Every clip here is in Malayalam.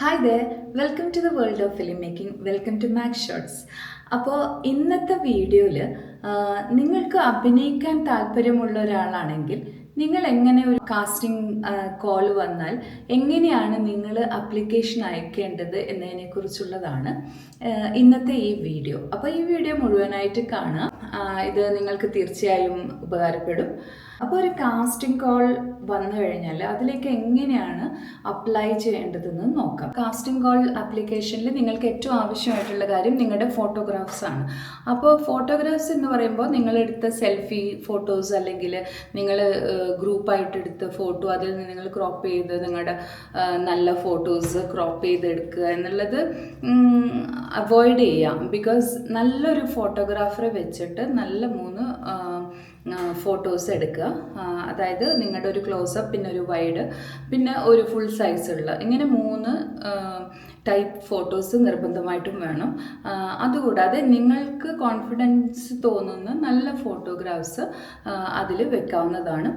Hi the welcome to the world of film making welcome to Mac Shots അപ്പോൾ ഇന്നത്തെ വീഡിയോയിൽ നിങ്ങൾക്ക് അഭിനയിക്കാൻ താല്പര്യമുള്ള ഒരാളാണെങ്കിൽ നിങ്ങൾ എങ്ങനെ ഒരു കാസ്റ്റിംഗ് കോൾ വന്നാൽ എങ്ങനെയാണ് നിങ്ങൾ അപ്ലിക്കേഷൻ അയക്കേണ്ടത് എന്നതിനെക്കുറിച്ചുള്ളതാണ് ഇന്നത്തെ ഈ വീഡിയോ. അപ്പോൾ ഈ വീഡിയോ മുഴുവനായിട്ട് കാണുക ഇത് നിങ്ങൾക്ക് തീർച്ചയായും ഉപകാരപ്പെടും. അപ്പോൾ ഒരു കാസ്റ്റിംഗ് കോൾ വന്നു കഴിഞ്ഞാൽ അതിലേക്ക് എങ്ങനെയാണ് അപ്ലൈ ചെയ്യേണ്ടതെന്ന് നോക്കാം. കാസ്റ്റിംഗ് കോൾ ആപ്ലിക്കേഷനിൽ നിങ്ങൾക്ക് ഏറ്റവും ആവശ്യമായിട്ടുള്ള കാര്യം നിങ്ങളുടെ ഫോട്ടോഗ്രാഫ്സ് ആണ്. അപ്പോൾ ഫോട്ടോഗ്രാഫ്സ് എന്ന് പറയുമ്പോൾ നിങ്ങളെടുത്ത സെൽഫി ഫോട്ടോസ് അല്ലെങ്കിൽ നിങ്ങൾ ഗ്രൂപ്പായിട്ട് എടുത്ത ഫോട്ടോ അതിൽ നിന്ന് നിങ്ങൾ ക്രോപ്പ് ചെയ്ത് നിങ്ങളുടെ നല്ല ഫോട്ടോസ് ക്രോപ്പ് ചെയ്തെടുക്കുക എന്നുള്ളത് അവോയ്ഡ് ചെയ്യാം. ബിക്കോസ് നല്ലൊരു ഫോട്ടോഗ്രാഫറെ വെച്ചിട്ട് നല്ല മൂന്ന് ഫോട്ടോസ് എടുക്കുക. അതായത് നിങ്ങളുടെ ഒരു ക്ലോസപ്പ് പിന്നെ ഒരു വൈഡ് പിന്നെ ഒരു ഫുൾ സൈസ് ഉള്ള. ഇങ്ങനെ മൂന്ന് ടൈപ്പ് ഫോട്ടോസ് നിർബന്ധമായിട്ടും വേണം. അതുകൂടാതെ നിങ്ങൾക്ക് കോൺഫിഡൻസ് തോന്നുന്ന നല്ല ഫോട്ടോഗ്രാഫ്സ് അതിൽ വെക്കാവുന്നതാണ്.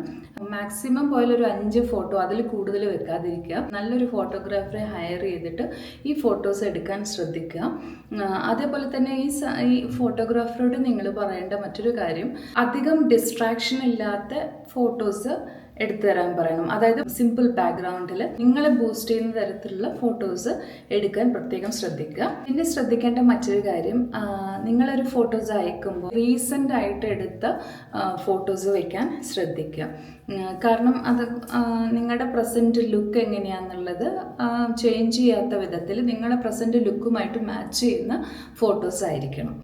മാക്സിമം പോയാൽ ഒരു അഞ്ച് ഫോട്ടോ അതിൽ കൂടുതൽ വെക്കാതിരിക്കുക. നല്ലൊരു ഫോട്ടോഗ്രാഫറെ ഹയർ ചെയ്തിട്ട് ഈ ഫോട്ടോസ് എടുക്കാൻ ശ്രദ്ധിക്കുക. അതേപോലെ തന്നെ ഈ ഫോട്ടോഗ്രാഫറോട് നിങ്ങൾ പറയേണ്ട മറ്റൊരു കാര്യം അധികം ഡിസ്ട്രാക്ഷൻ ഇല്ലാത്ത ഫോട്ടോസ് എടുത്തു തരാൻ പറയണം. അതായത് സിമ്പിൾ ബാക്ക്ഗ്രൗണ്ടിൽ നിങ്ങളെ ബൂസ്റ്റ് ചെയ്യുന്ന തരത്തിലുള്ള ഫോട്ടോസ് എടുക്കാൻ പ്രത്യേകം ശ്രദ്ധിക്കുക. പിന്നെ ശ്രദ്ധിക്കേണ്ട മറ്റൊരു കാര്യം നിങ്ങളൊരു ഫോട്ടോസ് അയക്കുമ്പോൾ റീസെന്റ് ആയിട്ട് എടുത്ത ഫോട്ടോസ് വയ്ക്കാൻ ശ്രദ്ധിക്കുക. കാരണം അത് നിങ്ങളുടെ പ്രസന്റ് ലുക്ക് എങ്ങനെയാണെന്നുള്ളത് ചേഞ്ച് ചെയ്യാത്ത വിധത്തിൽ നിങ്ങളുടെ പ്രസന്റ് ലുക്കുമായിട്ട് മാച്ച് ചെയ്യുന്ന ഫോട്ടോസ് ആയിരിക്കണം.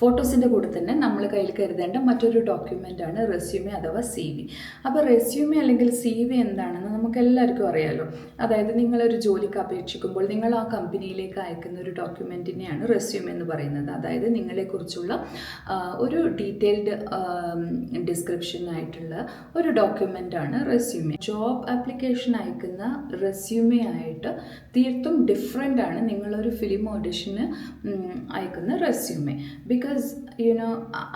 ഫോട്ടോസിന്റെ കൂടെ തന്നെ നമ്മൾ കയ്യിൽ കരുതേണ്ട മറ്റൊരു ഡോക്യുമെന്റാണ് റെസ്യൂമെ അഥവാ സി വി അപ്പോൾ റെസ്യൂമെ അല്ലെങ്കിൽ സി വി എന്താണെന്ന് നമുക്ക് എല്ലാവർക്കും അറിയാലോ. അതായത് നിങ്ങളൊരു ജോലിക്ക് അപേക്ഷിക്കുമ്പോൾ നിങ്ങൾ ആ കമ്പനിയിലേക്ക് അയക്കുന്ന ഒരു ഡോക്യുമെന്റിനെയാണ് റെസ്യൂമെ എന്ന് പറയുന്നത്. അതായത് നിങ്ങളെക്കുറിച്ചുള്ള ഒരു ഡീറ്റെയിൽഡ് ഡിസ്ക്രിപ്ഷനായിട്ടുള്ള ഒരു ഡോക്യുമെന്റാണ് റെസ്യൂമെ ജോബ് ആപ്ലിക്കേഷൻ അയക്കുന്ന റെസ്യൂമെ ആയിട്ട് തീർത്തും ഡിഫറെന്റ് ആണ് നിങ്ങളൊരു ഫിലിം ഓഡിഷന് അയക്കുന്ന റെസ്യൂമെ ബിക്കോസ് യുനോ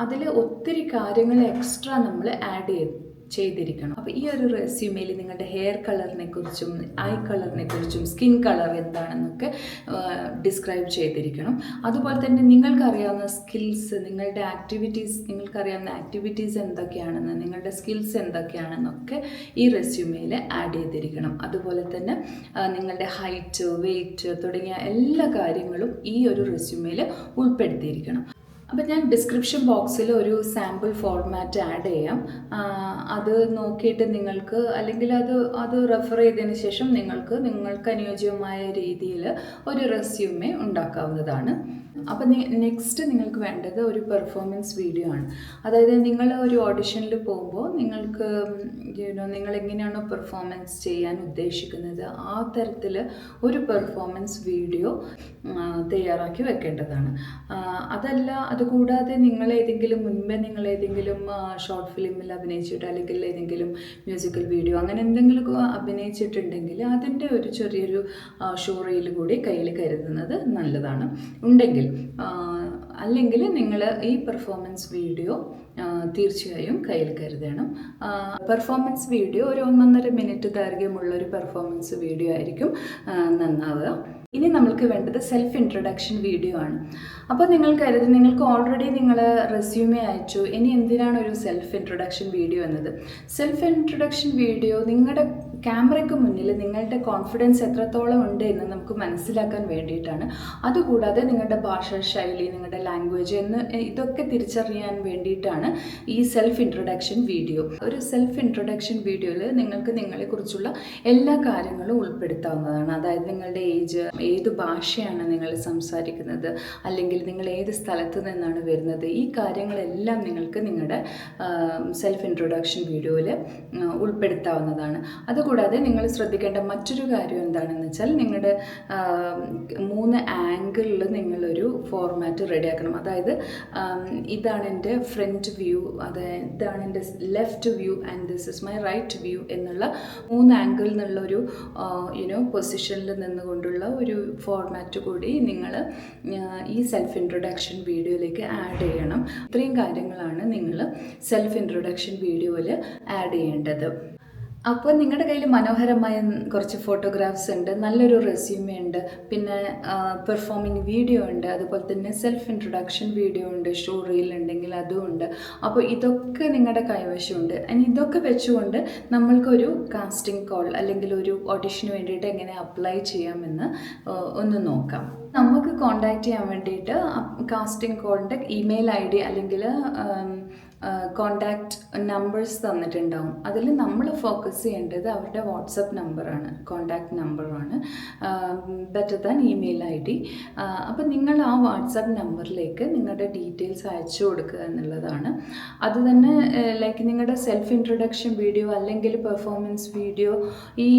അതിൽ ഒത്തിരി കാര്യങ്ങൾ എക്സ്ട്രാ നമ്മൾ ആഡ് ചെയ്തു ചെയ്തിരിക്കണം. അപ്പോൾ ഈ ഒരു റെസ്യൂമയിൽ നിങ്ങളുടെ ഹെയർ കളറിനെ കുറിച്ചും ഐ കളറിനെ കുറിച്ചും സ്കിൻ കളർ എന്താണെന്നൊക്കെ ഡിസ്ക്രൈബ് ചെയ്തിരിക്കണം. അതുപോലെ തന്നെ നിങ്ങൾക്കറിയാവുന്ന സ്കിൽസ് നിങ്ങളുടെ ആക്ടിവിറ്റീസ് നിങ്ങൾക്കറിയാവുന്ന ആക്ടിവിറ്റീസ് എന്തൊക്കെയാണെന്ന് നിങ്ങളുടെ സ്കിൽസ് എന്തൊക്കെയാണെന്നൊക്കെ ഈ റെസ്യൂമേയിൽ ആഡ് ചെയ്തിരിക്കണം. അതുപോലെ തന്നെ നിങ്ങളുടെ ഹൈറ്റ് വെയ്റ്റ് തുടങ്ങിയ എല്ലാ കാര്യങ്ങളും ഈ ഒരു റെസ്യൂമേയിൽ ഉൾപ്പെടുത്തിയിരിക്കണം. അപ്പം ഞാൻ ഡിസ്ക്രിപ്ഷൻ ബോക്സിൽ ഒരു സാമ്പിൾ ഫോർമാറ്റ് ആഡ് ചെയ്യാം. അത് നോക്കിയിട്ട് നിങ്ങൾക്ക് അല്ലെങ്കിൽ അത് അത് റെഫർ ചെയ്തതിന് ശേഷം നിങ്ങൾക്ക് നിങ്ങൾക്ക് അനുയോജ്യമായ രീതിയിൽ ഒരു റെസ്യൂമേ ഉണ്ടാക്കാവുന്നതാണ്. അപ്പം നെക്സ്റ്റ് നിങ്ങൾക്ക് വേണ്ടത് ഒരു പെർഫോമൻസ് വീഡിയോ ആണ്. അതായത് നിങ്ങൾ ഒരു ഓഡിഷനിൽ പോകുമ്പോൾ നിങ്ങൾക്ക് നിങ്ങൾ എങ്ങനെയാണോ പെർഫോമൻസ് ചെയ്യാൻ ഉദ്ദേശിക്കുന്നത് ആ തരത്തിൽ ഒരു പെർഫോമൻസ് വീഡിയോ തയ്യാറാക്കി വെക്കേണ്ടതാണ്. അതല്ല അതുകൂടാതെ നിങ്ങൾ ഏതെങ്കിലും മുൻപേ നിങ്ങൾ ഏതെങ്കിലും ഷോർട്ട് ഫിലിമിൽ അഭിനയിച്ചിട്ട് അല്ലെങ്കിൽ ഏതെങ്കിലും മ്യൂസിക്കൽ വീഡിയോ അങ്ങനെ എന്തെങ്കിലും അഭിനയിച്ചിട്ടുണ്ടെങ്കിൽ അതിന്റെ ഒരു ചെറിയൊരു ഷോ റീൽ കൂടി കയ്യിൽ കരുതുന്നത് നല്ലതാണ്. ഉണ്ടെങ്കിൽ അല്ലെങ്കിൽ നിങ്ങൾ ഈ പെർഫോമൻസ് വീഡിയോ തീർച്ചയായും കയ്യിൽ കരുതണം. പെർഫോമൻസ് വീഡിയോ ഒരു ഒന്നൊന്നര മിനിറ്റ് ദൈർഘ്യമുള്ള ഒരു പെർഫോമൻസ് വീഡിയോ ആയിരിക്കും നന്നാവുക. ഇനി നമ്മൾക്ക് വേണ്ടത് സെൽഫ് ഇൻട്രൊഡക്ഷൻ വീഡിയോ ആണ്. അപ്പോൾ നിങ്ങൾ കരുതി നിങ്ങൾക്ക് ഓൾറെഡി നിങ്ങൾ റെസ്യൂമേ അയച്ചു. ഇനി എന്തിനാണ് ഒരു സെൽഫ് ഇൻട്രൊഡക്ഷൻ വീഡിയോ എന്നത്? സെൽഫ് ഇൻട്രൊഡക്ഷൻ വീഡിയോ നിങ്ങളുടെ ക്യാമറയ്ക്ക് മുന്നിൽ നിങ്ങളുടെ കോൺഫിഡൻസ് എത്രത്തോളം ഉണ്ട് എന്ന് നമുക്ക് മനസ്സിലാക്കാൻ വേണ്ടിയിട്ടാണ്. അതുകൂടാതെ നിങ്ങളുടെ ഭാഷാ ശൈലി നിങ്ങളുടെ ലാംഗ്വേജ് എന്ന് ഇതൊക്കെ തിരിച്ചറിയാൻ വേണ്ടിയിട്ടാണ് ഈ സെൽഫ് ഇൻട്രൊഡക്ഷൻ വീഡിയോ ഒരു സെൽഫ് ഇൻട്രൊഡക്ഷൻ വീഡിയോയിൽ നിങ്ങൾക്ക് നിങ്ങളെക്കുറിച്ചുള്ള എല്ലാ കാര്യങ്ങളും ഉൾപ്പെടുത്താവുന്നതാണ്. അതായത് നിങ്ങളുടെ ഏജ് ഏത് ഭാഷയാണ് നിങ്ങൾ സംസാരിക്കുന്നത് അല്ലെങ്കിൽ നിങ്ങൾ ഏത് സ്ഥലത്ത് നിന്നാണ് വരുന്നത് ഈ കാര്യങ്ങളെല്ലാം നിങ്ങൾക്ക് നിങ്ങളുടെ സെൽഫ് ഇൻട്രൊഡക്ഷൻ വീഡിയോയിൽ ഉൾപ്പെടുത്താവുന്നതാണ്. അതുകൂടാതെ നിങ്ങൾ ശ്രദ്ധിക്കേണ്ട മറ്റൊരു കാര്യം എന്താണെന്ന് വെച്ചാൽ നിങ്ങളുടെ മൂന്ന് ആംഗിളിൽ നിങ്ങളൊരു ഫോർമാറ്റ് റെഡിയാക്കണം. അതായത് ഇതാണ് എന്റെ ഫ്രണ്ട് വ്യൂ അതായത് ഇതാണ് എന്റെ left view and this is my right view എന്നുള്ള മൂന്ന് ആംഗിളിൽ നിന്നുള്ളൊരു യുനോ പൊസിഷനിൽ നിന്നുകൊണ്ടുള്ള ഒരു ഫോർമാറ്റ് കൂടി നിങ്ങൾ ഈ സെൽഫ് ഇൻട്രൊഡക്ഷൻ വീഡിയോയിലേക്ക് ആഡ് ചെയ്യണം. ഇത്രയും കാര്യങ്ങളാണ് നിങ്ങൾ സെൽഫ് ഇൻട്രൊഡക്ഷൻ വീഡിയോയിൽ ആഡ് ചെയ്യേണ്ടത്. അപ്പോൾ നിങ്ങളുടെ കയ്യിൽ മനോഹരമായ കുറച്ച് ഫോട്ടോഗ്രാഫ്സ് ഉണ്ട് നല്ലൊരു റെസ്യൂമേ ഉണ്ട് പിന്നെ പെർഫോമിങ് വീഡിയോ ഉണ്ട് അതുപോലെ തന്നെ സെൽഫ് ഇൻട്രൊഡക്ഷൻ വീഡിയോ ഉണ്ട് ഷോ റീൽ ഉണ്ടെങ്കിൽ അതും ഉണ്ട്. അപ്പോൾ ഇതൊക്കെ നിങ്ങളുടെ കൈവശമുണ്ട്. ഇനി ഇതൊക്കെ വെച്ചുകൊണ്ട് നമ്മൾക്കൊരു കാസ്റ്റിംഗ് കോൾ അല്ലെങ്കിൽ ഒരു ഓഡിഷന് വേണ്ടിയിട്ട് എങ്ങനെ അപ്ലൈ ചെയ്യാമെന്ന് ഒന്ന് നോക്കാം. നമുക്ക് കോണ്ടാക്ട് ചെയ്യാൻ വേണ്ടിയിട്ട് കാസ്റ്റിംഗ് കോളിന്റെ ഇമെയിൽ ഐ ഡി അല്ലെങ്കിൽ കോണ്ടാക്ട് നമ്പേഴ്സ് തന്നിട്ടുണ്ടാവും. അതിൽ നമ്മൾ ഫോക്കസ് ചെയ്യേണ്ടത് അവരുടെ വാട്സപ്പ് നമ്പറാണ് കോണ്ടാക്ട് നമ്പറാണ് better than email I D അപ്പോൾ നിങ്ങൾ ആ വാട്സപ്പ് നമ്പറിലേക്ക് നിങ്ങളുടെ ഡീറ്റെയിൽസ് അയച്ചു കൊടുക്കുക എന്നുള്ളതാണ്. അത് തന്നെ ലൈക്ക് നിങ്ങളുടെ സെൽഫ് ഇൻട്രൊഡക്ഷൻ വീഡിയോ അല്ലെങ്കിൽ പെർഫോമൻസ് വീഡിയോ ഈ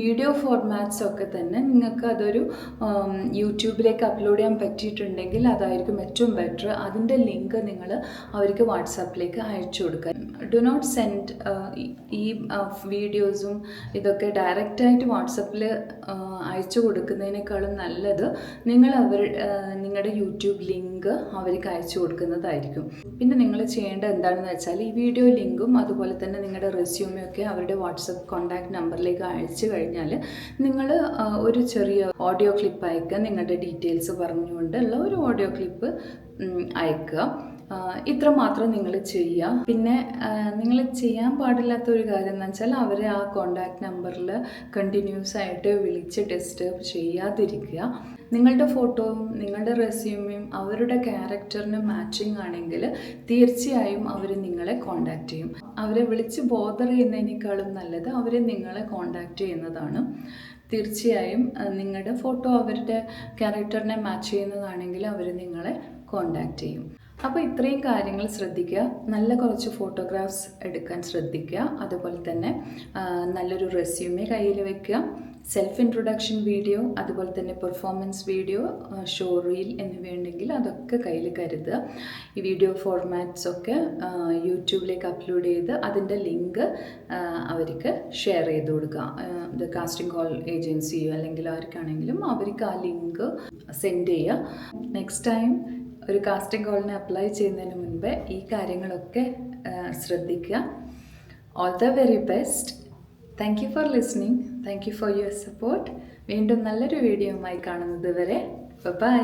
വീഡിയോ ഫോർമാറ്റ്സ് ഒക്കെ തന്നെ നിങ്ങൾക്ക് അതൊരു യൂട്യൂബിലേക്ക് അപ്ലോഡ് ചെയ്യാൻ പറ്റിയിട്ടുണ്ടെങ്കിൽ അതായിരിക്കും ഏറ്റവും ബെറ്റർ അതിന്റെ ലിങ്ക് നിങ്ങൾ അവർക്ക് വാട്സാപ്പിലേക്ക് അയച്ചു കൊടുക്കുക. ഡു നോട്ട് സെൻഡ് ഈ വീഡിയോസും ഇതൊക്കെ ഡയറക്റ്റായിട്ട് വാട്സപ്പിൽ അയച്ചു കൊടുക്കുന്നതിനേക്കാളും നല്ലത് നിങ്ങൾ അവർ നിങ്ങളുടെ യൂട്യൂബ് ലിങ്ക് അവർക്ക് അയച്ചു കൊടുക്കുന്നതായിരിക്കും. പിന്നെ നിങ്ങൾ ചെയ്യേണ്ട എന്താണെന്ന് വെച്ചാൽ ഈ വീഡിയോ ലിങ്കും അതുപോലെ തന്നെ നിങ്ങളുടെ റെസ്യൂമേ ഒക്കെ അവരുടെ വാട്സപ്പ് കോൺടാക്ട് നമ്പറിലേക്ക് അയച്ചു കഴിഞ്ഞാൽ നിങ്ങൾ ഒരു ചെറിയ ഓഡിയോ ക്ലിപ്പ് അയക്കുക. നിങ്ങളുടെ ഡീറ്റെയിൽസ് പറഞ്ഞുകൊണ്ടുള്ള ഒരു ഓഡിയോ ക്ലിപ്പ് അയക്കുക. ഇത്ര മാത്രം നിങ്ങൾ ചെയ്യുക. പിന്നെ നിങ്ങൾ ചെയ്യാൻ പാടില്ലാത്ത ഒരു കാര്യം എന്ന് വെച്ചാൽ അവരെ ആ കോണ്ടാക്ട് നമ്പറിൽ കണ്ടിന്യൂസ് ആയിട്ട് വിളിച്ച് ഡിസ്റ്റർബ് ചെയ്യാതിരിക്കുക. നിങ്ങളുടെ ഫോട്ടോയും നിങ്ങളുടെ റെസ്യൂമയും അവരുടെ ക്യാരക്ടറിന് മാച്ചിങ് ആണെങ്കിൽ തീർച്ചയായും അവർ നിങ്ങളെ കോണ്ടാക്ട് ചെയ്യും. അവരെ വിളിച്ച് ബോധർ ചെയ്യുന്നതിനേക്കാളും നല്ലത് അവരെ നിങ്ങളെ കോണ്ടാക്ട് ചെയ്യുന്നതാണ്. തീർച്ചയായും നിങ്ങളുടെ ഫോട്ടോ അവരുടെ ക്യാരക്ടറിനെ മാച്ച് ചെയ്യുന്നതാണെങ്കിൽ അവർ നിങ്ങളെ കോണ്ടാക്ട് ചെയ്യും. അപ്പോൾ ഇത്രയും കാര്യങ്ങൾ ശ്രദ്ധിക്കുക. നല്ല കുറച്ച് ഫോട്ടോഗ്രാഫ്സ് എടുക്കാൻ ശ്രദ്ധിക്കുക. അതുപോലെ തന്നെ നല്ലൊരു റെസ്യൂമേ കയ്യിൽ വെക്കുക. സെൽഫ് ഇൻട്രൊഡക്ഷൻ വീഡിയോ അതുപോലെ തന്നെ പെർഫോമൻസ് വീഡിയോ ഷോ റീൽ എന്നിവയുണ്ടെങ്കിൽ അതൊക്കെ കയ്യിൽ കരുതുക. ഈ വീഡിയോ ഫോർമാറ്റ്സ് ഒക്കെ യൂട്യൂബിലേക്ക് അപ്ലോഡ് ചെയ്ത് അതിന്റെ ലിങ്ക് അവർക്ക് ഷെയർ ചെയ്ത് കൊടുക്കുക. കാസ്റ്റിംഗ് കോൾ ഏജൻസിയോ അല്ലെങ്കിൽ ആർക്കാണെങ്കിലും അവർക്ക് ആ ലിങ്ക് സെൻഡ് ചെയ്യുക. നെക്സ്റ്റ് ടൈം ഒരു കാസ്റ്റിംഗ് കോളിന് അപ്ലൈ ചെയ്യുന്നതിന് മുൻപ് ഈ കാര്യങ്ങളൊക്കെ ശ്രദ്ധിക്കുക. All the very best thank you for listening thank you for your support വീണ്ടും നല്ലൊരു വീഡിയോയുമായി കാണുന്നത് വരെ. ബൈ